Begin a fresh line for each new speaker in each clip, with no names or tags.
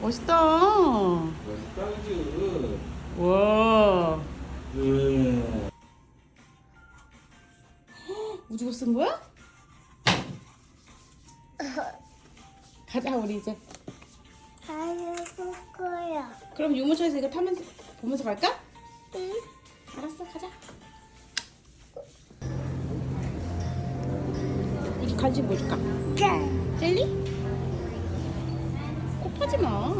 멋있다.
멋있다 그지?
와.
네.
우주가 쓴 거야? 가자 우리 이제.
가려볼 거야.
그럼 유모차에서 이거 타면서 보면서 갈까?
응.
알았어 가자. 우주 간식 뭐 줄까?
자.
젤리? 코 파지 마.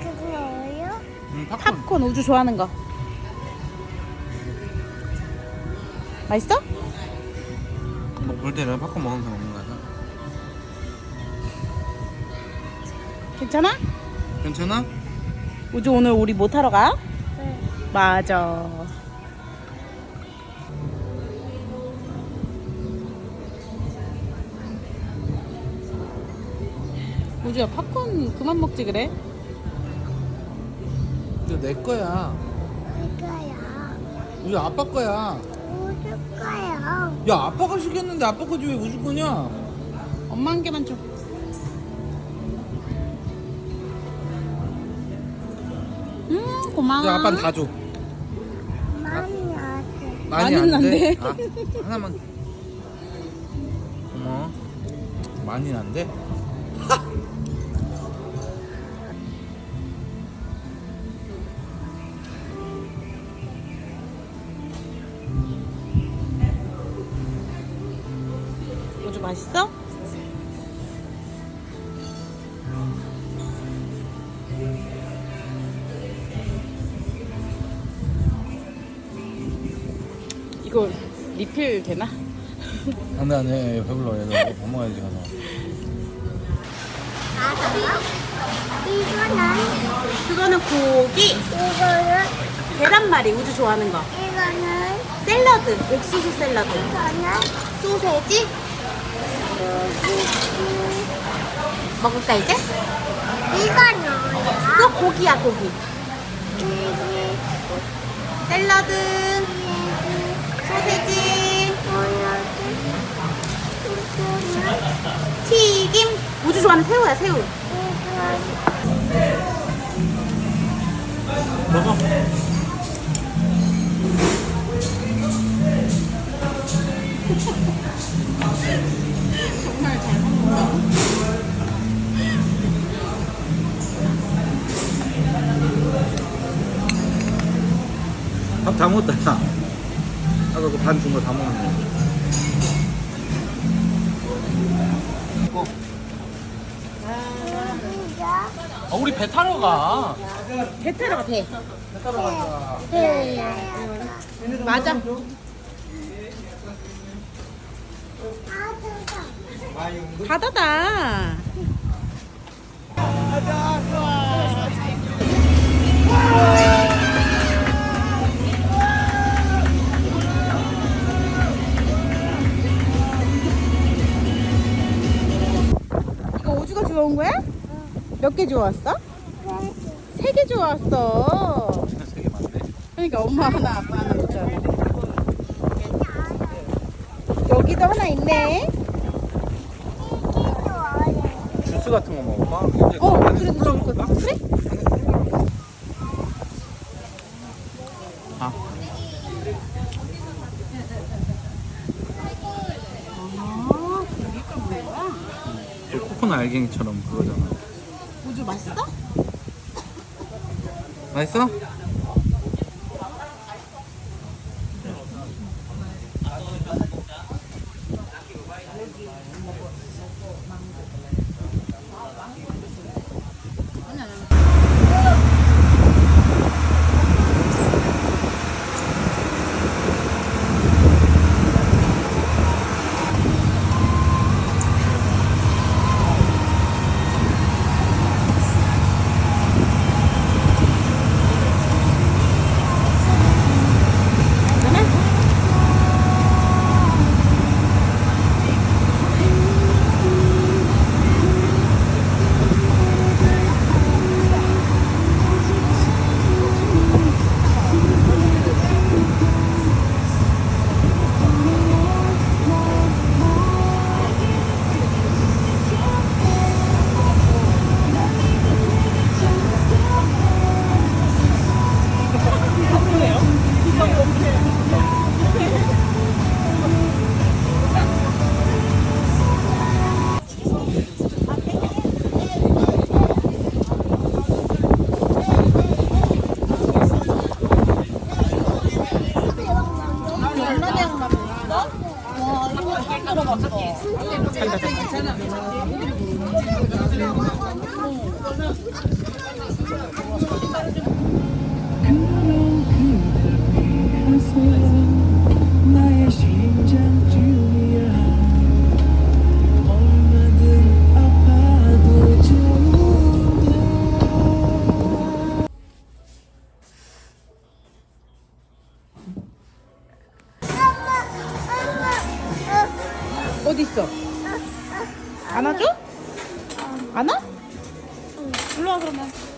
그거요?
팝콘.
팝콘 우주 좋아하는 거. 맛있어?
뭐볼 때는 팝콘 먹는 거야.
괜찮아?
괜찮아?
우주 오늘 우리 뭐 타러 가?
응.
맞아. 우주야 팝콘 그만 먹지 그래?
이거 내 거야.
이거야.
우리 아빠 거야.
우주 거야.
야 아빠가 시켰는데 아빠 거지 왜 우주 거냐?
엄마 한 개만 줘. 음 고마워.
야 아빠는 다 줘.
많이 왔어.
많이
많이는 안안
돼?
돼.
아, 하나만. 줘. 고마워. 많이 안 돼?
맛있어? 이거 리필 되나?
안돼 안돼 배불러 얘들 밥 먹어야지 가서.
이거는
그거는 고기,
이거는
계란말이 우주 좋아하는 거.
이거는
샐러드, 옥수수 샐러드.
이거는
소세지 먹을까 이제?
뭐야?
그거 고기야 고기.
여기
샐러드,
여기
소세지?
이거는
튀김. 우주 좋아하는 새우야 새우.
이거는
먹어. 먹었다. 야. 아까 그 반 준 거 다 먹었네. 어.
여기가
아 우리 배 타러 가.
배 타러 가 배.
배 타러 가자.
네.
맞아. 바다다. 이거 개 주워왔어? 세 개.
세개 맞네.
그러니까 엄마 하나, 아빠 하나 줬잖아. 여기도 하나 있네.
주스 같은 거 먹을까?
어,
안에
그래도
콜라
좋을 것
먹을까?
같아. 그래?
아.
아, 여기가 뭐야?
저 코코넛 알갱이처럼 그거잖아.
맛있어?
맛있어?
잘다 잘다.
나의
일로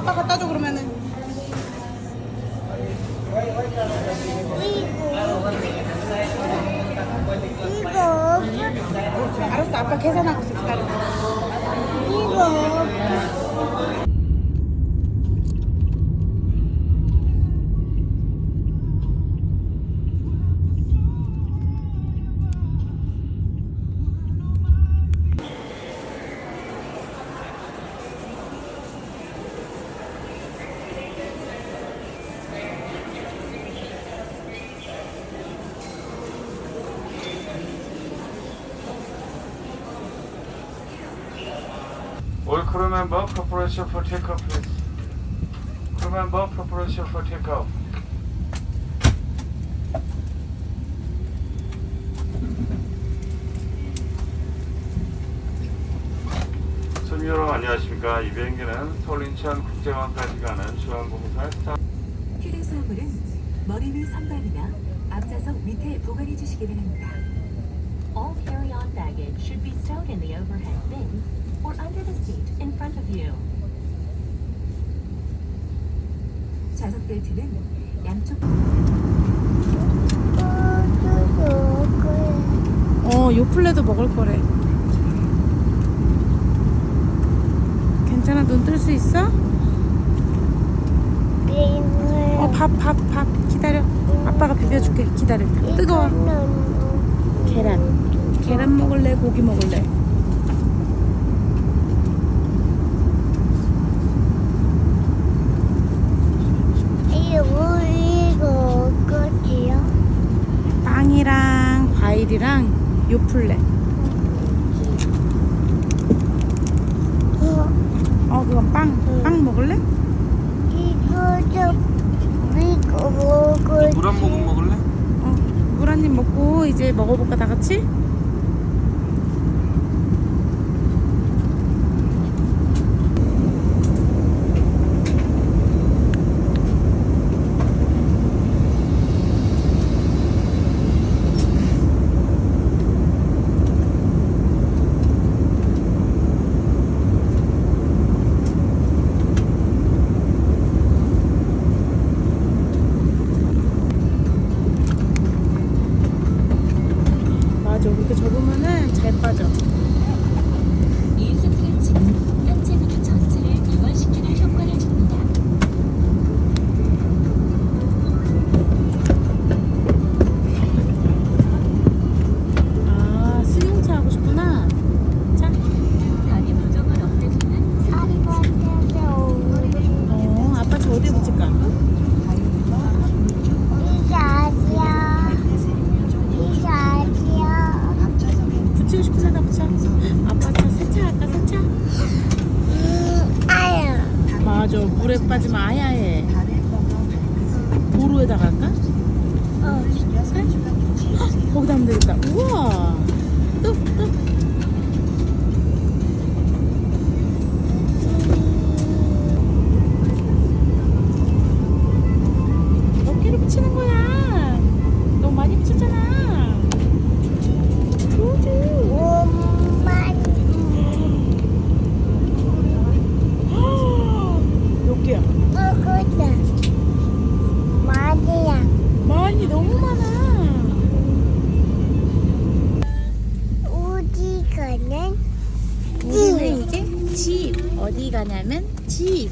아빠
갖다 줘 그러면은.
이거
알았어. 아빠 계산하고 있어. 기다려.
Crew member preparation for takeoff, please. Crew member preparation for takeoff. 손님 여러분 안녕하십니까. 이 비행기는 서울 인천 국제공항까지 가는 중앙공사 스타
휴대 수화물은 머리 위 선반이나 앞좌석 밑에 보관해 주시기 바랍니다.
All carry-on baggage should be stowed in the overhead bins or under the seat in front of you.
좌석 벨트는 양쪽.
어, 요플레도 먹을 거래. 괜찮아? 눈 뜰 수 있어? 어, 밥, 밥, 밥. 기다려. 아빠가 비벼줄게. 기다려. 뜨거워. 계란. 계란 먹을래? 고기 먹을래?
이거 이거 끝이야?
과일이랑 요플레.
어,
어, 그건 빵. 빵 먹을래?
이거 좀 이거 먹을
물한 모금 먹을래?
어, 물 한 입 먹고 이제 먹어볼까 다 같이? 맞아. 그렇게 접으면은 잘 빠져.
이 스트레칭은 상체 근육 전체를 이완시키는 효과를 줍니다.
아, 수영차 하고 싶구나. 자,
다리 부종을 없애주는
아빠 좀
어, 아빠 저 어디에 붙일까?
이게 아니야. 이게 아니야.
붙이고 싶은 데다 붙여. 아빠 차 세차 할까, 세차?
음, 아야.
맞아. 물에 빠지면 아야해. 도로에다가 할까?
어.
거기다 하면 되겠다. 우와. 몇 개를 붙이는 거야? 너무 많이 붙였잖아. 우주.
엄마.
몇 개야?
먹었다. 많이
어디 가냐면 집